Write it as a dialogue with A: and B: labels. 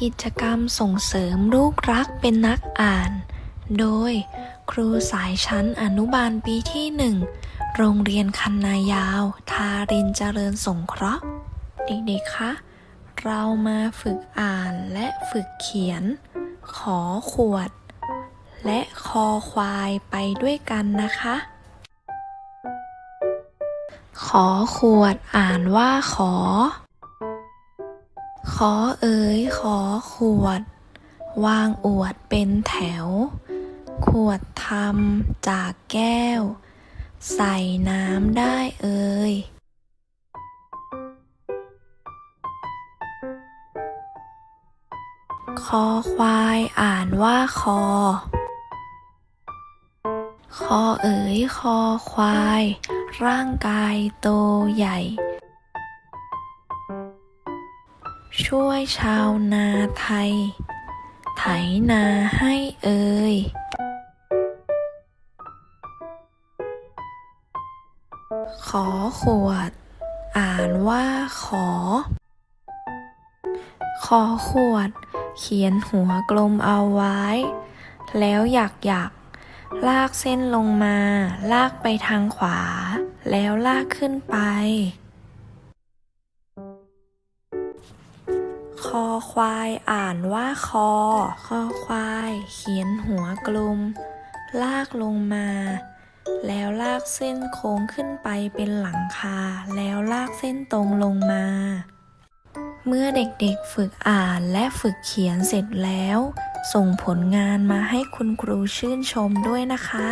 A: กิจกรรมส่งเสริมลูกรักเป็นนักอ่าน โดย ครูสายชั้นอนุบาลปีที่หนึ่งโรงเรียนคันนายาว ทารินเจริญสงเคราะห์ เด็กๆ คะ เรามาฝึกอ่านและฝึกเขียน ขอขวด และคอควายไปด้วยกันนะคะ ขอขวดอ่านว่าขอ ขอเอ๋ยขอขวด วางอวดเป็นแถว ขวดทำจากแก้ว ใส่น้ำได้เอ่ยคอควายอ่านว่าคอ คอเอ๋ยคอควาย ร่างกายโตใหญ่ ช่วยชาวนาไทย ไถนาให้เอ่ยขอขวด อ่านว่าขอ ขอขวด เขียนหัวกลมเอาไว้ แล้วอยากอยากลากเส้นลงมา ลากไปทางขวา แล้วลากขึ้นไป คอควายอ่านว่าคอ คอควาย เขียนหัวกลม ลากลงมา แล้วลากเส้นโค้งขึ้นไปเป็นหลังคา แล้วลากเส้นตรงลงมา เมื่อเด็กๆฝึกอ่านและฝึกเขียนเสร็จแล้ว ส่งผลงานมาให้คุณครูชื่นชมด้วยนะคะ